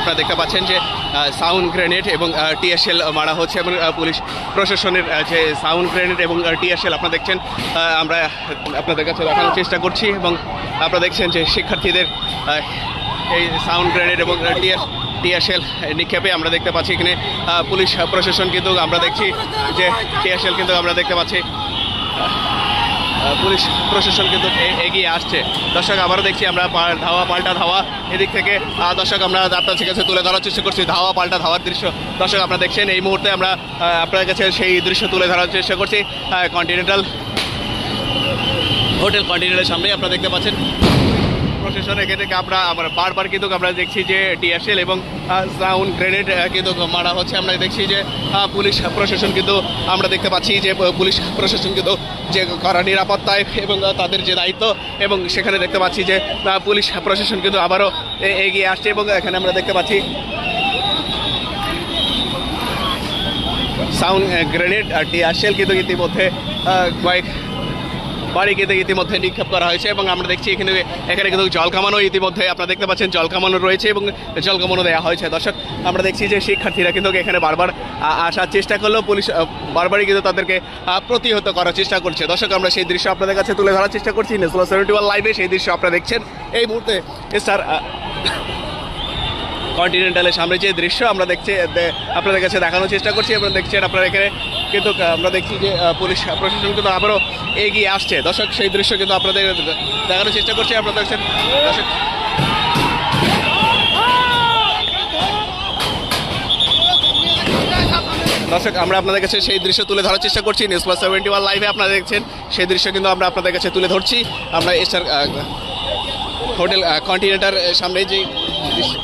আপনারা দেখতে পাচ্ছেন যে সাউন্ড গ্রেনেড এবং টিএসএল মারা হচ্ছে এবং পুলিশ প্রশাসনের যে সাউন্ড গ্রেনেড এবং টিএসএল আপনারা দেখছেন আমরা, আপনাদের কাছে দেখানোর চেষ্টা করছি এবং আপনারা দেখছেন যে শিক্ষার্থীদের এই সাউন্ড গ্রেনেড এবং টিএস টিএসএল নিক্ষেপে আমরা দেখতে পাচ্ছি এখানে পুলিশ প্রশাসন কিন্তু আমরা দেখছি যে, টিএসএল কিন্তু আমরা দেখতে পাচ্ছি পুলিশ প্রশাসন কিন্তু এগিয়ে আসছে। দর্শক, আবারও দেখছি আমরা ধাওয়া, পাল্টা ধাওয়া এদিক থেকে। দর্শক, আমরা আপনার কাছে তুলে ধরার চেষ্টা করছি। ধাওয়া, পাল্টা ধাওয়ার দৃশ্য। দর্শক, আপনারা দেখছেন এই মুহূর্তে আমরা আপনাদের কাছে সেই দৃশ্য তুলে ধরার চেষ্টা করছি। কন্টিনেন্টাল হোটেল কন্টিনেন্টালের সামনেই আপনারা দেখতে পাচ্ছেন। প্রশাসন এখানে থেকে আমরা আমরা বারবার কিন্তু আমরা দেখছি যে টিএসএল এবং সাউন্ড গ্রেনেড কিন্তু মারা হচ্ছে। আমরা দেখছি যে পুলিশ প্রশাসন কিন্তু আমরা দেখতে পাচ্ছি যে পুলিশ প্রশাসন কিন্তু যে কড়া নিরাপত্তায় এবং তাদের যে দায়িত্ব এবং সেখানে দেখতে পাচ্ছি যে পুলিশ প্রশাসন কিন্তু আবারও এগিয়ে আসছে এবং এখানে আমরা দেখতে পাচ্ছি সাউন্ড গ্রেনেড আর টিয়ারশেল কিন্তু ইতিমধ্যে কয়েক বাড়ি কিন্তু ইতিমধ্যে নিক্ষেপ করা হয়েছে এবং আমরা দেখছি এখানে এখানে কিন্তু জল কামানো ইতিমধ্যে আপনারা দেখতে পাচ্ছেন জল কামানো রয়েছে এবং জল কামানো দেওয়া হয়েছে। দর্শক, আমরা দেখছি যে শিক্ষার্থীরা কিন্তু এখানে বারবার আসার চেষ্টা করলেও পুলিশ বারবারই কিন্তু তাদেরকে প্রতিহত করার চেষ্টা করছে। দর্শক, আমরা সেই দৃশ্য আপনাদের কাছে তুলে ধরার চেষ্টা করছি। নেসলা সেভেন্টি ওয়ান লাইভে সেই দৃশ্য আপনারা দেখছেন। এই মুহূর্তে স্যার কন্টিনেন্টালের সামনে যে দৃশ্য, আমরা দেখছি আপনাদের কাছে দেখানোর চেষ্টা করছি এবং দেখছেন, আপনারা এখানে কিন্তু আমরা দেখছি যে পুলিশ প্রশাসন কিন্তু আবারও এগিয়ে আসছে। দর্শক, সেই দৃশ্য কিন্তু আপনাদের দেখানোর চেষ্টা করছি, আপনারা দেখছেন, দর্শক। দর্শক, আমরা আপনাদের কাছে সেই দৃশ্য তুলে ধরার চেষ্টা করছি নিউজ প্লাস সেভেন্টি ওয়ান লাইভে আপনারা দেখছেন, সেই দৃশ্য কিন্তু আমরা আপনাদের কাছে তুলে ধরছি। আমরা এস্টার হোটেল কন্টিনেন্টার সামনে যে দৃশ্য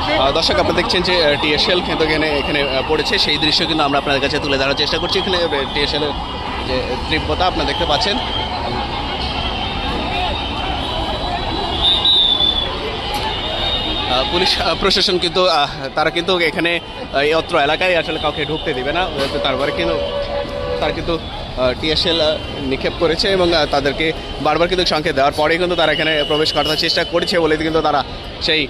আহ, দর্শক, আপনারা দেখছেন যে টিএসএল কিন্তু এখানে এখানে পড়েছে। সেই দৃশ্য কিন্তু আমরা আপনাদের কাছে তুলে ধরার চেষ্টা করছি। এখানে টিএসএল এর যে তীব্রতা, আপনারা দেখতে পাচ্ছেন। পুলিশ প্রশাসন কিন্তু তারা কিন্তু এখানে এই অত্র এলাকায় আসলে কাউকে ঢুকতে দেবে না। তারপরে কিন্তু, তারা কিন্তু টিএসএল নিক্ষেপ করেছে এবং তাদেরকে বারবার কিন্তু সংকেত দেওয়ার পরে কিন্তু তারা এখানে প্রবেশ করার চেষ্টা করেছে বলে কিন্তু তারা সেই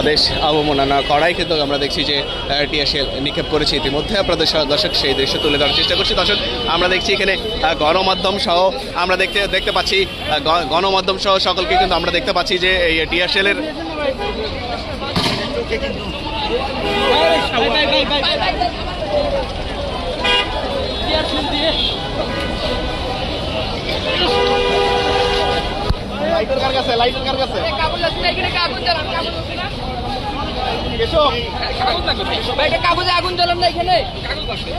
আদেশ অবমাননা করাই কিন্তু আমরা দেখছি যে টিএসএল নিক্ষেপ করেছে ইতিমধ্যে। আপনাদের দর্শক সেই দৃশ্য তুলে ধরার চেষ্টা করছি। দর্শক, আমরা দেখছি এখানে গণমাধ্যম সহ আমরা দেখতে দেখতে পাচ্ছি গণমাধ্যম সহ সকলকে কিন্তু আমরা দেখতে পাচ্ছি যে, এই টিএসএল এর লাইটার কার কাছে লাইটার কার কাছে? কাগজ আছে না এখানে কাগজ জ্বালান কাগজ আছে না। এসো। ভাই এটা কাগজে আগুন জ্বালান না এখানে। কাগজ আছে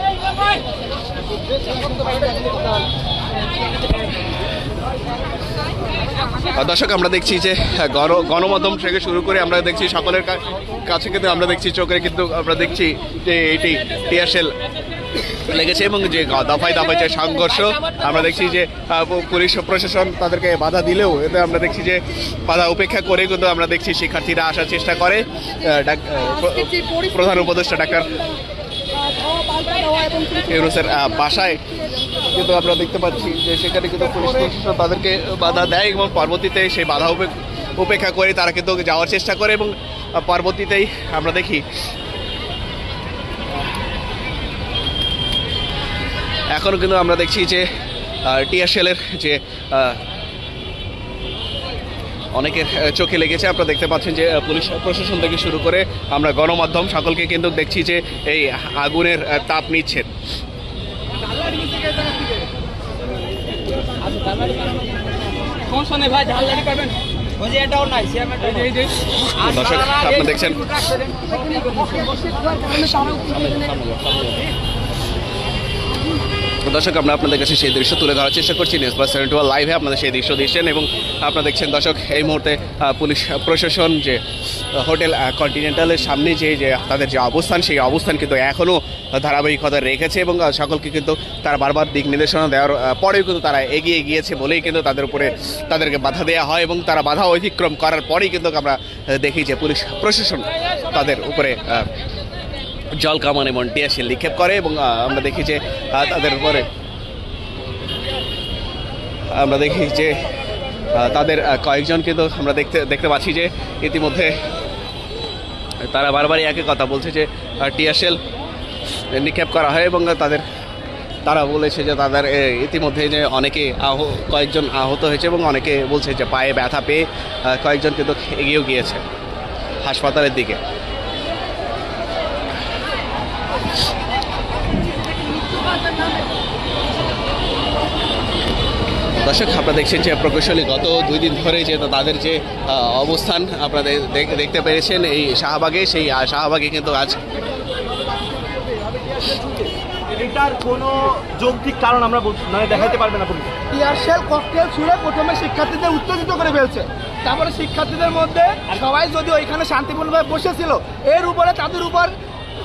দর্শক আমরা দেখছি যে গণ গণমাধ্যম থেকে শুরু করে আমরা দেখছি সকলের কাছে কিন্তু আমরা দেখছি চোখে কিন্তু আমরা দেখছি যে এটি টিয়ারশেল লেগেছে এবং যে দফায় দফায় যে সংঘর্ষ আমরা দেখছি যে পুলিশ প্রশাসন তাদেরকে বাধা দিলেও এতে আমরা দেখছি যে বাধা উপেক্ষা করে কিন্তু আমরা দেখছি শিক্ষার্থীরা আসার চেষ্টা করে। প্রধান উপদেষ্টা ডাক্তার ইউনুসের বাসায় কিন্তু আমরা দেখতে পাচ্ছি যে সেখানে কিন্তু পুলিশ প্রশাসন তাদেরকে বাধা দেয় এবং পরবর্তীতে সেই বাধা উপে- উপেক্ষা করে তারা কিন্তু যাওয়ার চেষ্টা করে এবং পরবর্তীতেই আমরা দেখি এখনও কিন্তু আমরা দেখছি যে টিএসএলের যে অনেকের চোখে লেগেছে আপনারা দেখতে পাচ্ছেন যে পুলিশ প্রশাসন থেকে শুরু করে আমরা গণমাধ্যম সকলকে কিন্তু দেখছি যে এই আগুনের তাপ নাই দর্শক আপনারা দেখছেন দর্শক, আমরা আপনাদের কাছে সেই দৃশ্য তুলে ধরার চেষ্টা করছি। নিউজ প্লাস ওয়ান লাইভে আপনাদের সেই দৃশ্য দিচ্ছেন এবং আপনারা দেখছেন দর্শক, এই মুহূর্তে পুলিশ প্রশাসন যে হোটেল কন্টিনেন্টালের সামনে যে যে, তাদের যে অবস্থান, সেই অবস্থান কিন্তু এখনও ধারাবাহিকতা রেখেছে এবং সকলকে কিন্তু তারা বারবার দিক নির্দেশনা দেওয়ার পরেও কিন্তু তারা এগিয়ে গিয়েছে বলেই কিন্তু তাদের উপরে তাদেরকে বাধা দেওয়া হয় এবং তারা বাধা অতিক্রম করার পরেই কিন্তু আমরা দেখি যে পুলিশ প্রশাসন তাদের উপরে জল কামান এবং টিয়াশিল নিক্ষেপ করে এবং আমরা দেখি যে তাদের উপরে, আমরা দেখি যে তাদের কয়েকজন কিন্তু আমরা দেখতে দেখতে পাচ্ছি যে, ইতিমধ্যে তারা বারবারই একই কথা বলছে যে টিয়ারশেল নিক্ষেপ করা হয় এবং তাদের, তারা বলেছে যে তাদের ইতিমধ্যে যে অনেকে আহ, কয়েকজন আহত হয়েছে এবং অনেকে বলছে যে পায়ে ব্যথা পেয়ে কয়েকজন কিন্তু এগিয়েও গিয়েছে হাসপাতালের দিকে। দর্শক আপনারা দেখছেন যে প্রকৌশলী গত দুই দিন ধরে যে তাদের যে অবস্থান আপনাদের দেখ- দেখতে পেরেছেন এই শাহবাগে সেই শাহবাগে কিন্তু আজ এটার কোনো যৌক্তিক কারণ আমরা মানে দেখাইতে পারবে না পুলিশ। টিয়ারশেল ককটেল ছুঁড়ে প্রথমে শিক্ষার্থীদের উত্তেজিত করে ফেলছে। তারপরে শিক্ষার্থীদের মধ্যে সবাই যদি ওইখানে শান্তিপূর্ণভাবে বসেছিল এর উপরে তাদের উপর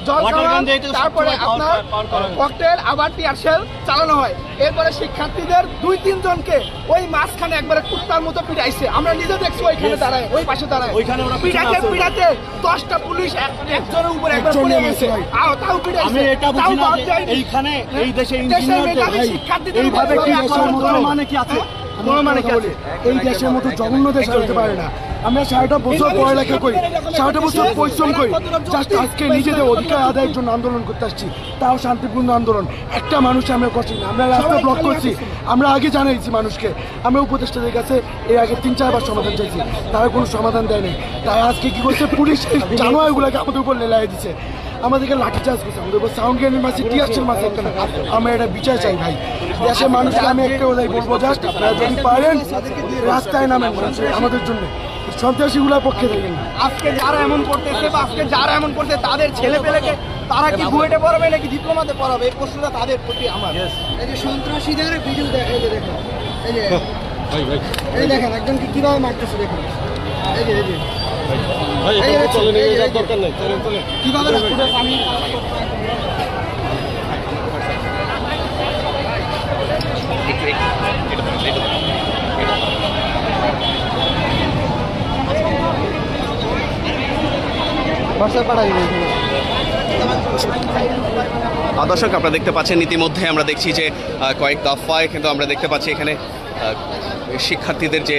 জল Water খাওয়া, gun দিয়ে তো তারপরে আপনার power করা হয়। ককটেল আবার টিয়ারশেল চালানো হয়। এরপরে শিক্ষার্থীদের দুই তিনজনকে ওই মাঝখানে একবারে কুত্তার মতো পিটাইছে। আমরা নিজে দেখছি ওইখানে. দাঁড়ায় ওই পাশে দাঁড়ায়। ওইখানে পিটাতে পিটাতে দশটা পুলিশ একজনের উপর একবার পড়ে গেছে। আও, তাও পিটাইছে। আমি এটা বুঝি না বাদ যে যায়নি। এইখানে এই দেশে দেশের ইঞ্জিনিয়ারদের শিক্ষার্থীদের এইভাবে কি আক্রমণ দেশের করে? মতো মানে কি আছে? কোনো মানে কি আছে? এই দেশের মতো জঘন্য দেশ হতে পারে না। আমরা সারাটা বছর পড়ালেখা করি সারাটা বছর পরিশ্রম করি। জাস্ট আজকে নিজেদের অধিকার আদায়ের জন্য আন্দোলন করতে আসছি। তাও শান্তিপূর্ণ আন্দোলন। একটা মানুষ আমরা করছি না আমরা রাস্তা ব্লক করছি। আমরা আগে জানাইছি মানুষকে আমরা উপদেষ্টাদের কাছে এর আগে তিন চারবার সমাধান চাইছি। তারা কোনো সমাধান দেয়নি তাই আজকে কি করছে? পুলিশ জানোয়ারগুলোকে আমাদের উপর লেলাই দিচ্ছে আমাদেরকে লাঠিচার্জ করছে আমাদের উপর সাউন্ড গ্রেনেড মাসে টিয়ারশেল মাসে একটা না। আমরা এটা বিচার চাই ভাই। দেশের মানুষকে আমি একটা বলব জাস্ট আপনারা যদি পারেন রাস্তায় নামেন আমাদের জন্য। সন্ত্রাসীগুলোর পক্ষে থাকেন আজকে যারা এমন করতেছে বা আজকে যারা এমন করতে তাদের ছেলে পেলেকে তারা কি বুয়েটে পড়াবে নাকি ডিপ্লোমাতে পড়াবে? এই প্রশ্নটা তাদের প্রতি আমার। এই যে সন্ত্রাসীদের ভিডিও দেখে এই যে দেখেন এই যে এই দেখেন একজনকে কীভাবে মারতেছে দেখুন। এই যে এই যে। এই যে, এই দর্শক, আপনারা দেখতে পাচ্ছেন, ইতিমধ্যে আমরা দেখছি যে কয়েক দফায় কিন্তু আমরা দেখতে পাচ্ছি এখানে শিক্ষার্থীদের যে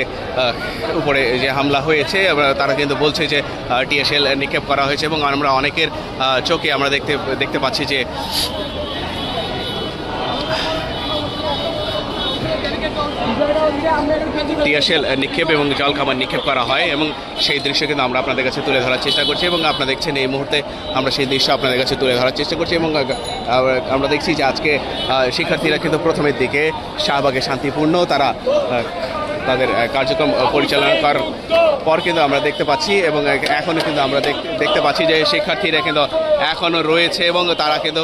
উপরে যে হামলা হয়েছে তারা কিন্তু বলছে যে টিএসএল নিক্ষেপ করা হয়েছে এবং আমরা অনেকের চোখে আমরা দেখতে দেখতে পাচ্ছি যে টিয়ারশেল নিক্ষেপ এবং জল খাবার নিক্ষেপ করা হয় এবং সেই দৃশ্য কিন্তু আমরা আপনাদের কাছে তুলে ধরার চেষ্টা করছি এবং আপনারা দেখছেন এই মুহূর্তে আমরা সেই দৃশ্য আপনাদের কাছে তুলে ধরার চেষ্টা করছি এবং আমরা দেখছি যে আজকে শিক্ষার্থীরা কিন্তু প্রথমের দিকে শাহবাগে শান্তিপূর্ণ তারা তাদের কার্যক্রম পরিচালনা করার পর কিন্তু আমরা দেখতে পাচ্ছি এবং এখনও কিন্তু আমরা দেখ- দেখতে পাচ্ছি যে শিক্ষার্থীরা কিন্তু এখনও রয়েছে এবং তারা কিন্তু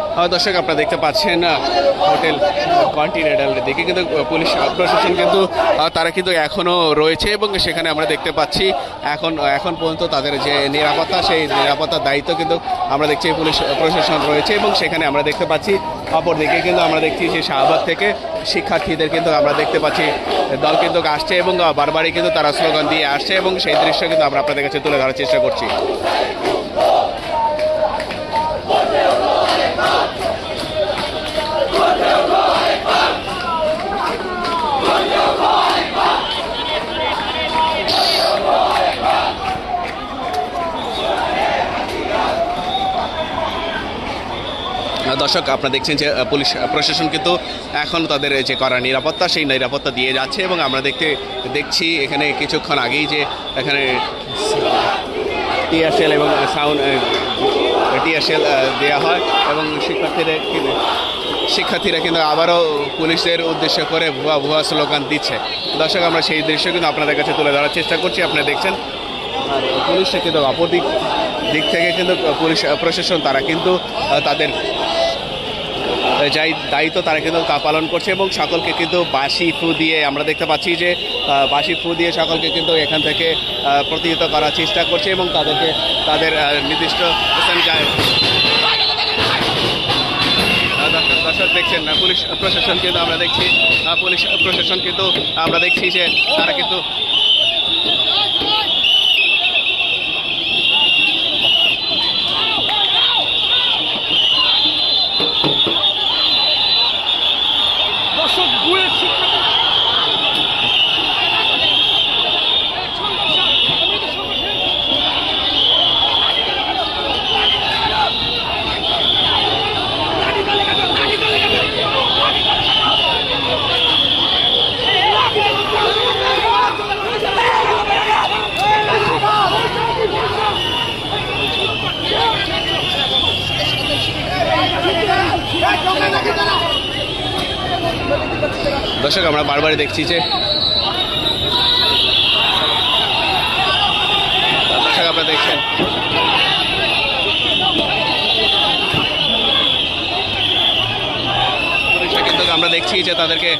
দর্শক, আপনারা দেখতে পাচ্ছেন হোটেল কন্টিনেন্টালের দিকে কিন্তু পুলিশ প্রশাসন কিন্তু তারা কিন্তু এখনও রয়েছে এবং সেখানে আমরা দেখতে পাচ্ছি, এখন এখন পর্যন্ত তাদের যে নিরাপত্তা, সেই নিরাপত্তার দায়িত্ব কিন্তু আমরা দেখছি পুলিশ প্রশাসন রয়েছে এবং সেখানে আমরা দেখতে পাচ্ছি, অপরদিকে কিন্তু আমরা দেখছি যে শাহবাগ থেকে শিক্ষার্থীদের কিন্তু আমরা দেখতে পাচ্ছি, দল কিন্তু আসছে এবং বারবারই কিন্তু তারা স্লোগান দিয়ে আসছে এবং সেই দৃশ্য কিন্তু আমরা আপনাদের কাছে তুলে ধরার চেষ্টা করছি। দর্শক, আপনারা দেখছেন যে পুলিশ প্রশাসন কিন্তু এখন তাদের যে করা নিরাপত্তা, সেই নিরাপত্তা দিয়ে যাচ্ছে এবং আমরা দেখতে দেখছি এখানে কিছুক্ষণ আগেই যে এখানে টিয়ারশেল এবং সাউন্ড টিয়ারশেল দেওয়া হয় এবং শিক্ষার্থীরা কিন্তু শিক্ষার্থীরা কিন্তু আবারও পুলিশের উদ্দেশ্য করে ভুয়া ভুয়া স্লোগান দিচ্ছে। দর্শক, আমরা সেই দৃশ্য কিন্তু আপনাদের কাছে তুলে ধরার চেষ্টা করছি। আপনারা দেখছেন, আর পুলিশটা কিন্তু অপর দিক থেকে কিন্তু পুলিশ, প্রশাসন, তারা কিন্তু তাদের যাই দায়িত্ব তারা কিন্তু তা পালন করছে এবং সকলকে কিন্তু বাসি ফু দিয়ে আমরা দেখতে পাচ্ছি যে বাসি ফু দিয়ে সকলকে কিন্তু এখান থেকে প্রতিহিত করার চেষ্টা করছে এবং তাদেরকে তাদের নির্দিষ্ট দর্শক দেখছেন পুলিশ প্রশাসন কিন্তু আমরা দেখছি পুলিশ প্রশাসন কিন্তু আমরা দেখছি যে তারা কিন্তু দর্শক আমরা বারবার দেখছি যে দেখছেন? আমরা দেখছি যে তাদেরকে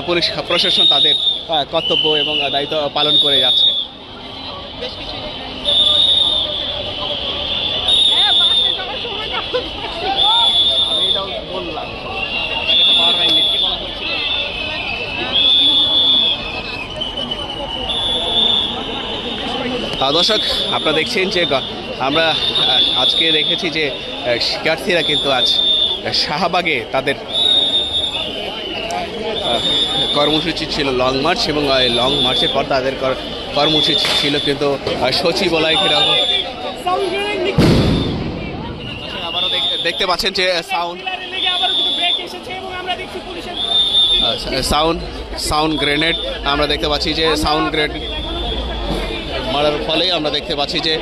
পুলিশ প্রশাসন তাদের কর্তব্য এবং দায়িত্ব পালন করে যাচ্ছে। আহ, দর্শক আপনারা দেখছেন যে আমরা আজকে দেখেছি যে শিক্ষার্থীরা কিন্তু আজ শাহবাগে তাদের কর্মসূচি ছিল লং মার্চ এবং লং মার্চের পর তাদের কর- কর্মসূচি ছিল কিন্তু সচিবালয় ঘেরাও। দেখতে পাচ্ছেন যে সাউন্ড সাউন্ড সাউন্ড গ্রেনেড আমরা দেখতে পাচ্ছি যে সাউন্ড গ্রেনেড মারার ফলে আমরা দেখতে পাচ্ছি যে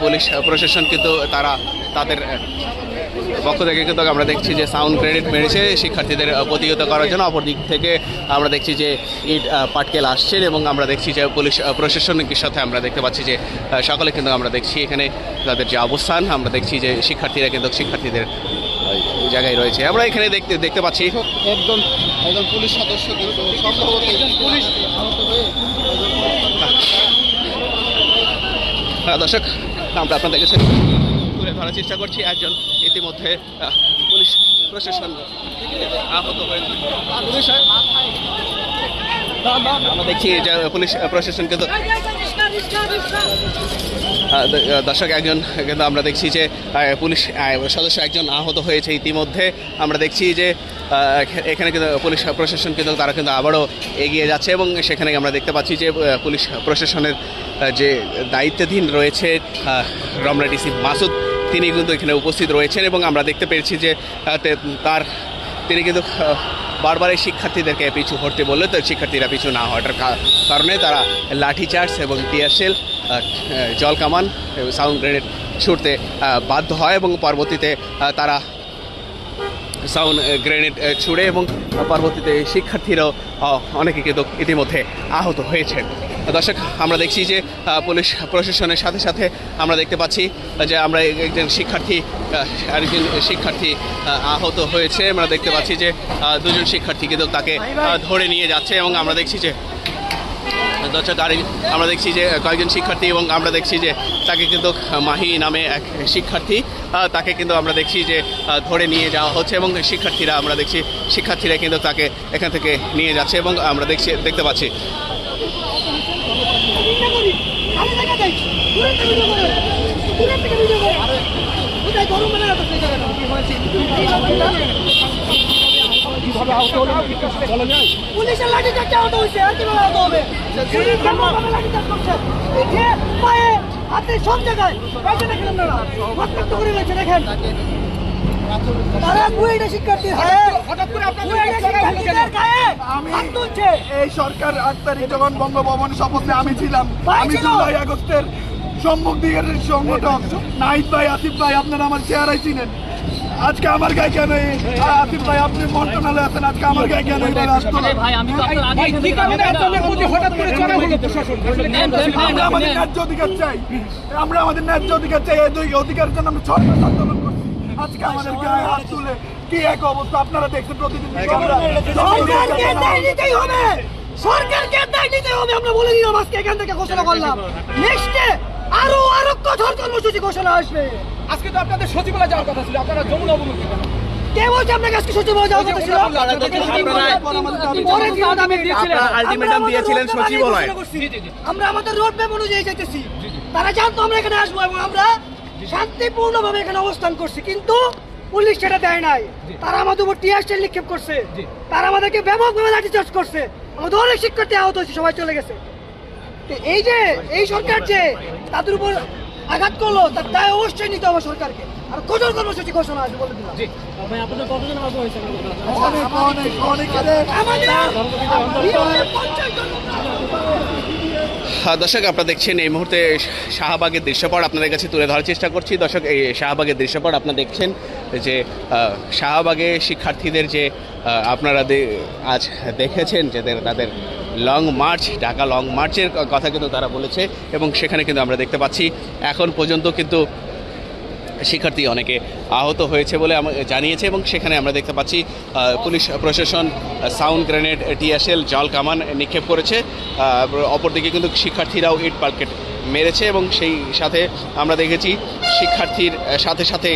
পুলিশ প্রশাসন কিন্তু তারা, তাদের পক্ষ থেকে কিন্তু আমরা দেখছি যে সাউন্ড ক্রেডিট মেরেছে শিক্ষার্থীদের প্রতিহত করার জন্য। অপর দিক থেকে আমরা দেখছি যে ইট পাটকেল আসছেন এবং আমরা দেখছি যে পুলিশ প্রশাসনের সাথে আমরা দেখতে পাচ্ছি যে সকলে কিন্তু আমরা দেখছি এখানে তাদের যে অবস্থান আমরা দেখছি যে শিক্ষার্থীরা কিন্তু শিক্ষার্থীদের জায়গায় রয়েছে। আমরা এখানে দেখতে দেখতে পাচ্ছি। একজন একজন পুলিশ সদস্য কিন্তু সম্ভবত পুলিশ হ্যাঁ, দর্শক আমরা আপনাদের কাছে তুলে ধরার চেষ্টা করছি একজন ইতিমধ্যে পুলিশ প্রশাসন আহত আমরা দেখছি পুলিশ প্রশাসন কিন্তু দর্শক একজন, কিন্তু আমরা দেখছি যে পুলিশ সদস্য একজন আহত হয়েছে ইতিমধ্যে। আমরা দেখছি যে এখানে কিন্তু পুলিশ প্রশাসন কিন্তু, তারা কিন্তু আবারও এগিয়ে যাচ্ছে এবং সেখানে আমরা দেখতে পাচ্ছি যে পুলিশ প্রশাসনের যে দায়িত্বাধীন রয়েছে রমরা ডিসি মাসুদ তিনি কিন্তু এখানে উপস্থিত রয়েছেন এবং আমরা দেখতে পেরেছি যে তার, তিনি কিন্তু বারবার এই শিক্ষার্থীদেরকে পিছু হটতে বললে তো শিক্ষার্থীরা পিছু না হওয়ার কারণে তারা লাঠিচার্জ এবং টিয়ারশেল জল কামান সাউন্ড গ্রেনেড ছুটতে বাধ্য হয় এবং পরবর্তীতে তারা সাউন্ড গ্রেনেড ছুড়ে এবং পরবর্তীতে শিক্ষার্থীরাও অনেকে কিন্তু ইতিমধ্যে আহত হয়েছেন। দর্শক, আমরা দেখছি যে পুলিশ প্রশাসনের সাথে সাথে আমরা দেখতে পাচ্ছি যে আমরা একজন শিক্ষার্থী আরেকজন শিক্ষার্থী আহত হয়েছে। আমরা দেখতে পাচ্ছি যে দুজন শিক্ষার্থী কিন্তু তাকে ধরে নিয়ে যাচ্ছে এবং আমরা দেখছি যে, দর্শক, আর, আমরা দেখছি যে, কয়েকজন শিক্ষার্থী এবং আমরা দেখছি যে, তাকে কিন্তু মাহি নামে এক শিক্ষার্থী তাকে কিন্তু আমরা দেখছি যে ধরে নিয়ে যাওয়া হচ্ছে এবং শিক্ষার্থীরা, আমরা দেখছি শিক্ষার্থীরা কিন্তু তাকে এখান থেকে নিয়ে যাচ্ছে এবং আমরা দেখছি, দেখতে পাচ্ছি। পুলিশের লাঠি চার্জে আহত হয়েছে? আর কীভাবে আহত হবে। পুলিশ যেমনভাবে লাঠি চার্জ করছে যে পায়ে হাতে সব জায়গায়। দেখেন আপনারা রক্তাক্ত করে রয়েছে দেখেন। তারা বুয়েটে শিক্ষার্থী হঠাৎ করে আপনাদের গায়ে হাত তুলছে। এই সরকার আট তারিখ যখন বঙ্গভবনে শপথ আমি ছিলাম। আমি জুলাই আগস্টের সম্মুখ দিকের সংগঠক। নাহিদ ভাই আসিফ ভাই আপনারা আমার চেহারাই চিনেন। আজকে আমার গায়ে কেন আসিফ ভাই আপনি মন্ত্রণালয়ে আছেন আজকে আমার গায়ে কেন আমরা আমাদের ন্যায্য অধিকার চাই আমরা আমাদের ন্যায্য অধিকার চাই। এই দুই অধিকারের জন্য আমরা ছয় মাস আন্দোলন করছি। আজকে আমাদের গায়ে হাত তুলে কি এক অবস্থা আপনারা দেখছেন প্রতিদিন আমরা সরকারকে দায় নিতেই হবে। সরকারকে দায় নিতে হবে আমরা বলে দিলাম আজকে এখান থেকে ঘোষণা করলাম। নেক্সটে আরও আরও কঠোর কর্মসূচি ঘোষণা আসবে। আজকে তো আপনাদের সচিবালয় যাওয়ার কথা ছিল আপনারা যমুনা অবমুখী কে বলছে আপনাকে আজকে সচিবালয় যাওয়ার কথা ছিল? পরে দিন দাবি দিয়েছিলেন আলটিমেটাম দিয়েছিলেন সচিবালয়। আমরা আমাদের রোড ম্যাপ অনুযায়ী যাইতেছি। তারা জানতো আমরা এখানে আসব এবং আমরা শান্তিপূর্ণভাবে এখানে অবস্থান করছি কিন্তু পুলিশ সেটা দেয় নাই। তারা আমাদের উপর টিয়ার স্টাইল নিক্ষেপ করছে। তারা আমাদেরকে ব্যাপকভাবে লাঠিচার্জ করছে। আমাদের অনেক শিক্ষার্থী আহত হয়েছে সবাই চলে গেছে। তো এই যে এই সরকার যে তাদের উপর আঘাত করল তার দায় অবশ্যই নিতে হবে সরকারকে। আর কঠোর কর্মসূচি ঘোষণা আসবে বলে দিলাম। আমাদের পঞ্চাশ দর্শক, আপনারা দেখছেন এই মুহূর্তে শাহবাগের দৃশ্যপট আপনাদের কাছে তুলে ধরার চেষ্টা করছি। দর্শক, এই শাহবাগের দৃশ্যপট আপনারা দেখছেন যে শাহবাগে শিক্ষার্থীদের যে আপনারা আজ দেখেছেন যে, তাদের লং মার্চ ঢাকা লং মার্চের কথা কিন্তু তারা বলেছে এবং সেখানে কিন্তু আমরা দেখতে পাচ্ছি। এখন পর্যন্ত কিন্তু শিক্ষার্থী অনেকে আহত হয়েছে বলে জানিয়েছে এবং সেখানে আমরা দেখতে পাচ্ছি পুলিশ প্রশাসন সাউন্ড গ্রেনেড টিয়াশেল জল কামান নিক্ষেপ করেছে। অপরদিকে কিন্তু শিক্ষার্থীরাও ইট পার্কেট মেরেছে এবং সেই সাথে আমরা দেখেছি শিক্ষার্থীর সাথে সাথে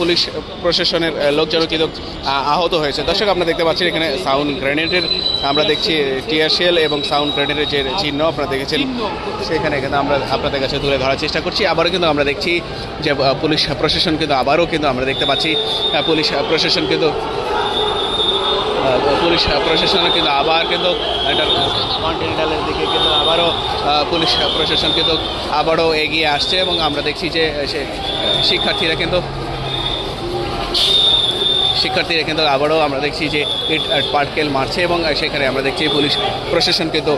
পুলিশ প্রশাসনের লোকজনও কিন্তু আহত হয়েছে। দর্শক, আপনারা দেখতে পাচ্ছেন এখানে সাউন্ড গ্রেনেডের, আমরা দেখছি টিয়াশেল এবং সাউন্ড গ্রেনেডের যে চিহ্ন আপনারা দেখেছেন, সেখানে কিন্তু আমরা আপনাদের কাছে তুলে ধরার চেষ্টা করছি। আবারও কিন্তু আমরা দেখছি যে পুলিশ প্রশাসন কিন্তু, আবারও কিন্তু আমরা দেখতে পাচ্ছি পুলিশ প্রশাসন কিন্তু পুলিশ প্রশাসন কিন্তু আবার কিন্তু কন্টিনেন্টালের দিকে কিন্তু আবারও পুলিশ প্রশাসন কিন্তু আবারও এগিয়ে আসছে এবং আমরা দেখছি যে সে, শিক্ষার্থীরা কিন্তু শিক্ষার্থীরা কিন্তু আবারও আমরা দেখছি যে ইট পার্কেল মারছে এবং সেখানে আমরা দেখছি পুলিশ, প্রশাসন কিন্তু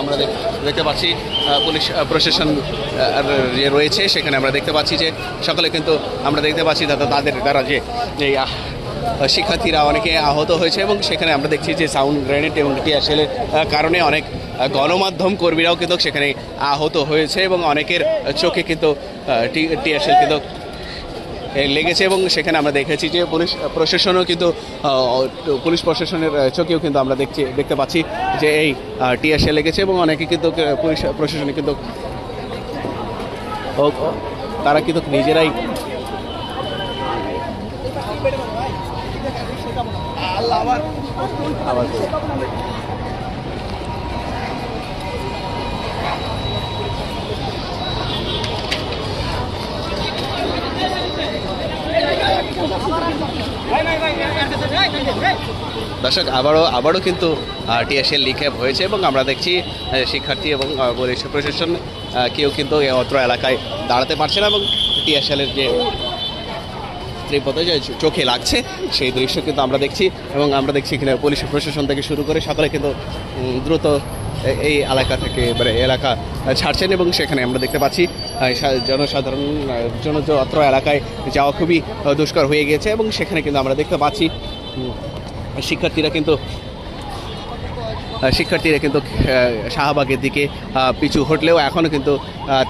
আমরা দেখতে পাচ্ছি পুলিশ প্রশাসন যে রয়েছে, সেখানে আমরা দেখতে পাচ্ছি যে সকলে কিন্তু আমরা দেখতে পাচ্ছি তাদের দ্বারা যে এই শিক্ষার্থীরা অনেকে আহত হয়েছে এবং সেখানে আমরা দেখছি যে সাউন্ড গ্রেনেড এবং টিয়াশেলের কারণে অনেক গণমাধ্যম কর্মীরাও কিন্তু সেখানে আহত হয়েছে এবং অনেকের চোখে কিন্তু টিয়াশেল কিন্তু লেগেছে এবং সেখানে আমরা দেখেছি যে পুলিশ, প্রশাসনও কিন্তু পুলিশ প্রশাসনের চোখেও কিন্তু আমরা দেখছি, দেখতে পাচ্ছি যে এই টিএসএ লেগেছে এবং অনেকে কিন্তু পুলিশ প্রশাসনে কিন্তু তারা কিন্তু নিজেরাই দর্শক, আবারও আবারও কিন্তু টিএসএল লিখে হয়েছে এবং আমরা দেখছি শিক্ষার্থী এবং প্রশাসন কেউ কিন্তু অত্র এলাকায় দাঁড়াতে পারছে না এবং টিএসএলের যে তীব্রতা যে চোখে লাগছে সেই দৃশ্য কিন্তু আমরা দেখছি এবং আমরা দেখছি এখানে পুলিশ প্রশাসন থেকে শুরু করে সকলে কিন্তু দ্রুত এই এলাকা থেকে মানে এলাকা ছাড়ছেন এবং সেখানে আমরা দেখতে পাচ্ছি জনসাধারণ আহ, জন অত্র এলাকায় যাওয়া খুবই দুষ্কর হয়ে গিয়েছে এবং সেখানে কিন্তু আমরা দেখতে পাচ্ছি শিক্ষার্থীরা কিন্তু শিক্ষার্থীরা কিন্তু শাহবাগের দিকে পিছু হটলেও এখনও কিন্তু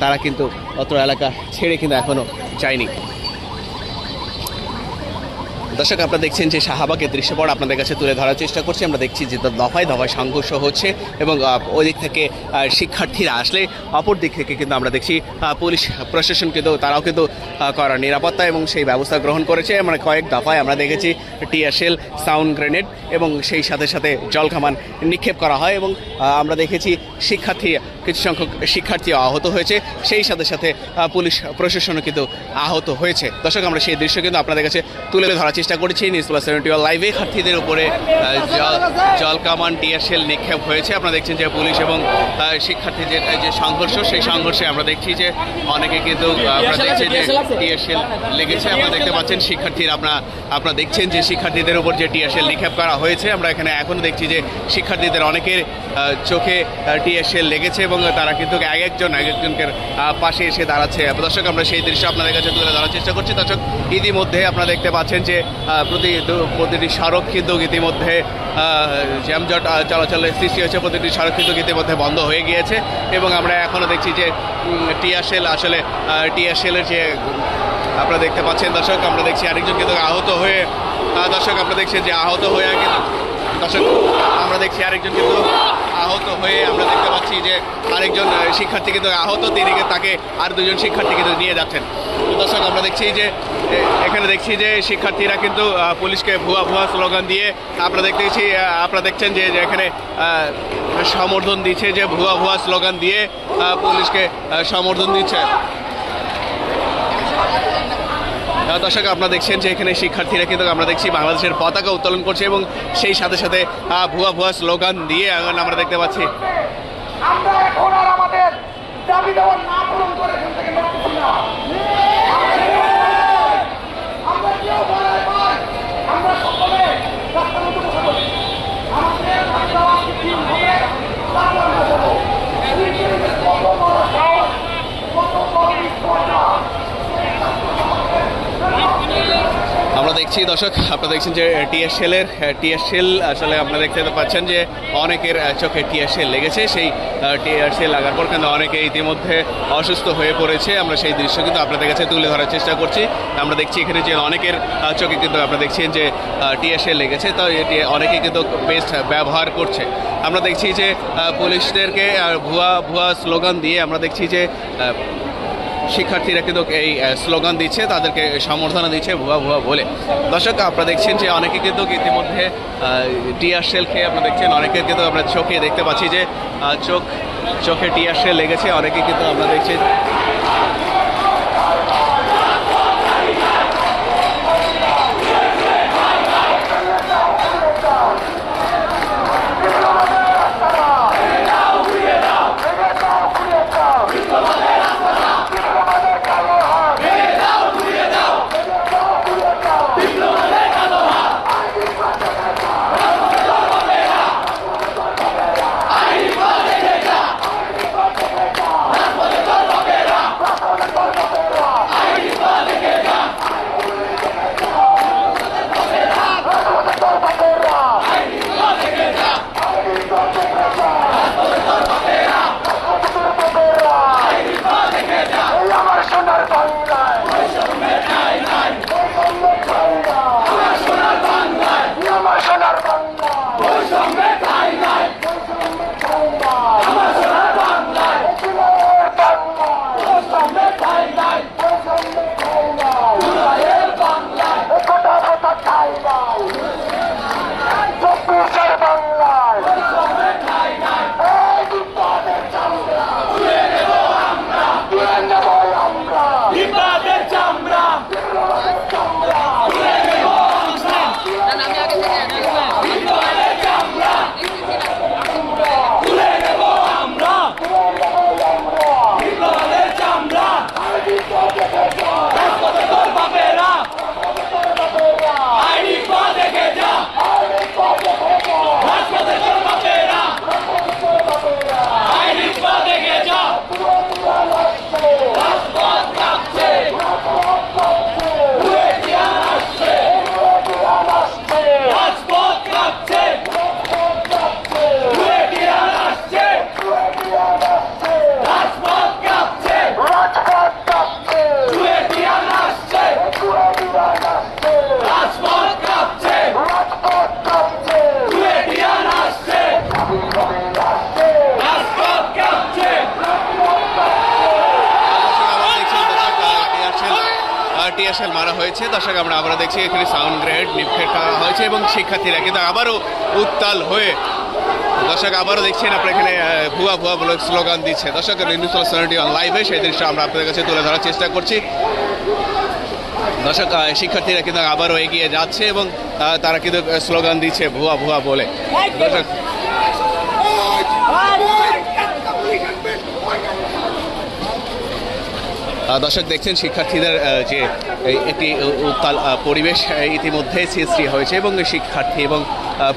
তারা কিন্তু অত্র এলাকা ছেড়ে কিন্তু এখনও যায়নি। দর্শক, আপনারা দেখছেন যে শাহবাগের দৃশ্যপট আপনাদের কাছে তুলে ধরার চেষ্টা করছি। আমরা দেখছি যে দফায় দফায় সংঘর্ষ হচ্ছে এবং ওই দিক থেকে শিক্ষার্থীরা আসলে অপর দিক থেকে কিন্তু আমরা দেখছি পুলিশ প্রশাসন কিন্তু, তারাও কিন্তু করা নিরাপত্তা এবং সেই ব্যবস্থা গ্রহণ করেছে। মানে কয়েক দফায় আমরা দেখেছি টিয়াশেল সাউন্ড গ্রেনেড এবং সেই সাথে সাথে জলখামান নিক্ষেপ করা হয় এবং আমরা দেখেছি শিক্ষার্থী, কিছু সংখ্যক শিক্ষার্থী আহত হয়েছে। সেই সাথে সাথে পুলিশ প্রশাসনও কিন্তু আহত হয়েছে। দর্শক, আমরা সেই দৃশ্য কিন্তু আপনাদের কাছে তুলে ধরার চেষ্টা করেছি নিউজ প্লাস সেভেন্টি লাইভে শিক্ষার্থীদের উপরে জল- জল কামান টিয়ারশেল নিক্ষেপ হয়েছে। আপনারা দেখছেন যে পুলিশ এবং শিক্ষার্থীদের যে সংঘর্ষ সেই সংঘর্ষে আমরা দেখছি যে অনেকে কিন্তু আমরা দেখছি যে টিয়ারশেল লেগেছে। আপনারা দেখতে পাচ্ছেন শিক্ষার্থীরা আপনারা আপনারা দেখছেন যে শিক্ষার্থীদের উপর যে টিয়ারশেল নিক্ষেপ করা হয়েছে। আমরা এখানে এখনও দেখছি যে শিক্ষার্থীদের অনেকের চোখে টিয়ারশেল লেগেছে এবং তারা কিন্তু এক একজন এক একজনকে পাশে এসে দাঁড়াচ্ছে। দর্শক আমরা সেই দৃশ্য আপনাদের কাছে তুলে ধরার চেষ্টা করছি। দর্শক ইতিমধ্যে আপনারা দেখতে পাচ্ছেন যে প্রতি প্রতিটি সড়ক কিন্তু ইতিমধ্যে জ্যামজট চলাচলের সৃষ্টি হয়েছে। প্রতিটি সড়ক কিন্তু ইতিমধ্যে বন্ধ হয়ে গিয়েছে এবং আমরা এখনও দেখছি যে টিয়াশেল আসলে টিয়াশেলের যে, আপনারা দেখতে পাচ্ছেন দর্শক, আমরা দেখছি আরেকজন কিন্তু আহত হয়ে দর্শক আপনারা দেখছেন যে আহত হয়ে দর্শক, আমরা দেখছি আরেকজন কিন্তু আহত হয়ে আমরা দেখতে পাচ্ছি যে আরেকজন শিক্ষার্থী কিন্তু আহত, তিনি তাকে আর দুজন শিক্ষার্থী কিন্তু নিয়ে যাচ্ছেন। দর্শক, আমরা দেখছি যে এখানে দেখছি যে শিক্ষার্থীরা কিন্তু পুলিশকে ভুয়া ভুয়া স্লোগান দিয়ে আপনারা দেখতেছি আপনারা দেখছেন যে এখানে সমর্থন দিচ্ছে যে ভুয়া ভুয়া স্লোগান দিয়ে পুলিশকে সমর্থন দিচ্ছে। আহ, দর্শক আপনারা দেখছেন যে এখানে শিক্ষার্থীরা কিন্তু আমরা দেখছি বাংলাদেশের পতাকা উত্তোলন করছে এবং সেই সাথে সাথে ভুয়া ভুয়া স্লোগান দিয়ে আমরা দেখতে পাচ্ছি। আমরা এখন আর আমাদের দাবি না পূরণ করে থেকে নড়তেছি না। আমরা কেউ বলার পর আমরা সকলে রাস্তার মতো বসে পড়ি। আমাদের দাবি দেওয়া ঠিক হবে, তারপর আমরা যাব। পুলিশের কত বড় সাহস, কত বড় নিষ্ঠুরতা। আমরা দেখছি দর্শক, আপনারা দেখছেন যে টিএসএল এর টিএসএল, আসলে আপনারা দেখতে পাচ্ছেন যে, অনেকের চোখে টিএসএল লেগেছে। সেই টিএসএল লাগার পর কিন্তু অনেকে ইতিমধ্যে অসুস্থ হয়ে পড়েছে। আমরা সেই দৃশ্য কিন্তু আপনাদের কাছে তুলে ধরার চেষ্টা করছি। আমরা দেখছি এখানে যে অনেকের চোখে কিন্তু আপনারা দেখছেন যে টিএসএল লেগেছে। তো এটি অনেকে কিন্তু পেস্ট ব্যবহার করছে। আমরা দেখছি যে পুলিশদেরকে ভুয়া ভুয়া স্লোগান দিয়ে আমরা দেখছি যে শিক্ষার্থীরা কিন্তু এই স্লোগান দিচ্ছে, তাদেরকে সম্বর্ধনা দিচ্ছে, ভুয়া ভুয়া বলে। দর্শক, আপনারা দেখছেন যে অনেকে কিন্তু ইতিমধ্যে টিয়ার সেল খেয়ে আপনারা দেখছেন, অনেকে কিন্তু আমরা চোখে দেখতে পাচ্ছি যে চোখ, চোখে টিয়ার সেল লেগেছে, অনেকে কিন্তু আমরা দেখছি হয়েছে। দর্শক, আমরা আবারও দেখছি এখানে সাউন্ড গ্রেড নিক্ষেপ করা হয়েছে এবং শিক্ষার্থীরা কিন্তু আবারও উত্তাল হয়ে দর্শক, আবারও দেখছেন আপনার এখানে ভুয়া ভুয়া বলে স্লোগান দিচ্ছে। দর্শক লাইভে সেই দৃশ্য আমরা আপনাদের কাছে তুলে ধরার চেষ্টা করছি। দর্শক শিক্ষার্থীরা কিন্তু আবারও এগিয়ে যাচ্ছে এবং তারা কিন্তু স্লোগান দিচ্ছে ভুয়া ভুয়া বলে। দর্শক দর্শক দেখছেন, শিক্ষার্থীদের যে একটি উত্তাল পরিবেশ ইতিমধ্যে সৃষ্টি হয়েছে এবং শিক্ষার্থী এবং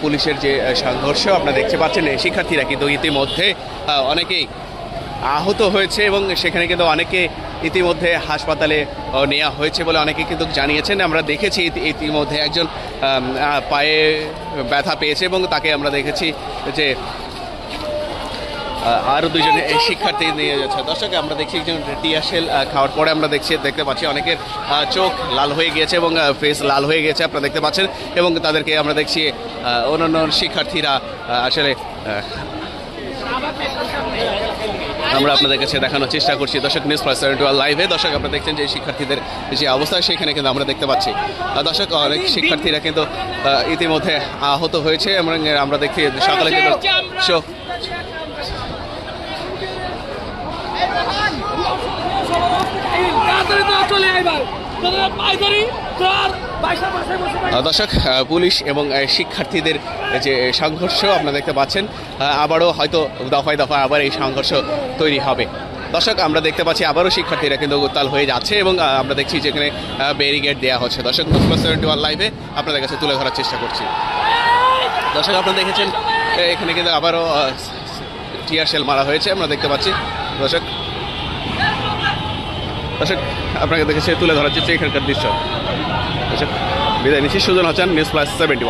পুলিশের যে সংঘর্ষ আপনারা দেখতে পাচ্ছেন শিক্ষার্থীরা কিন্তু ইতিমধ্যে অনেকেই আহত হয়েছে এবং সেখানে কিন্তু অনেকে ইতিমধ্যে হাসপাতালে নেওয়া হয়েছে বলে অনেকে কিন্তু জানিয়েছেন। আমরা দেখেছি ইতিমধ্যে একজন পায়ে ব্যথা পেয়েছে এবং তাকে আমরা দেখেছি যে আহ, আরও দুজন শিক্ষার্থী নিয়ে যাচ্ছে। দর্শক আমরা দেখছি একজন টিয়াশেল খাওয়ার পরে আমরা দেখছি দেখতে পাচ্ছি অনেকের চোখ লাল হয়ে গিয়েছে এবং ফেস লাল হয়ে গেছে আপনারা দেখতে পাচ্ছেন। এবং তাদেরকে আমরা দেখছি অন্যান্য শিক্ষার্থীরা আসলে আমরা আপনাদের কাছে দেখানোর চেষ্টা করছি। দর্শক নিউজ প্লাস সেভেন টুয়েলভ লাইভে দর্শক আপনারা দেখছেন যে শিক্ষার্থীদের যে অবস্থা সেখানে কিন্তু আমরা দেখতে পাচ্ছি। দর্শক অনেক শিক্ষার্থীরা কিন্তু ইতিমধ্যে আহত হয়েছে এবং আমরা দেখছি সকালে কিন্তু চলে আইবার। দর্শক পুলিশ এবং শিক্ষার্থীদের যে সংঘর্ষ, আপনারা দেখতে পাচ্ছেন আবারও হয়তো দফায় দফায় আবার এই সংঘর্ষ তৈরি হবে। দর্শক, আমরা দেখতে পাচ্ছি আবারও শিক্ষার্থীরা কিন্তু উত্তাল হয়ে যাচ্ছে এবং আমরা দেখছি যেখানে ব্যারিগেড দেওয়া হচ্ছে। দর্শক সেভেন্টি ওয়ান লাইভে আপনাদের কাছে তুলে ধরার চেষ্টা করছি। দর্শক, আপনারা দেখেছেন এখানে কিন্তু আবারও টিয়ার শেল মারা হয়েছে। আমরা দেখতে পাচ্ছি, দর্শক দর্শক আপনাকে দেখেছে, তুলে ধরার চেষ্টা এখানকার দৃশ্য। দর্শক বিদায় নিচ্ছি। Sujan Hasan news plus seventy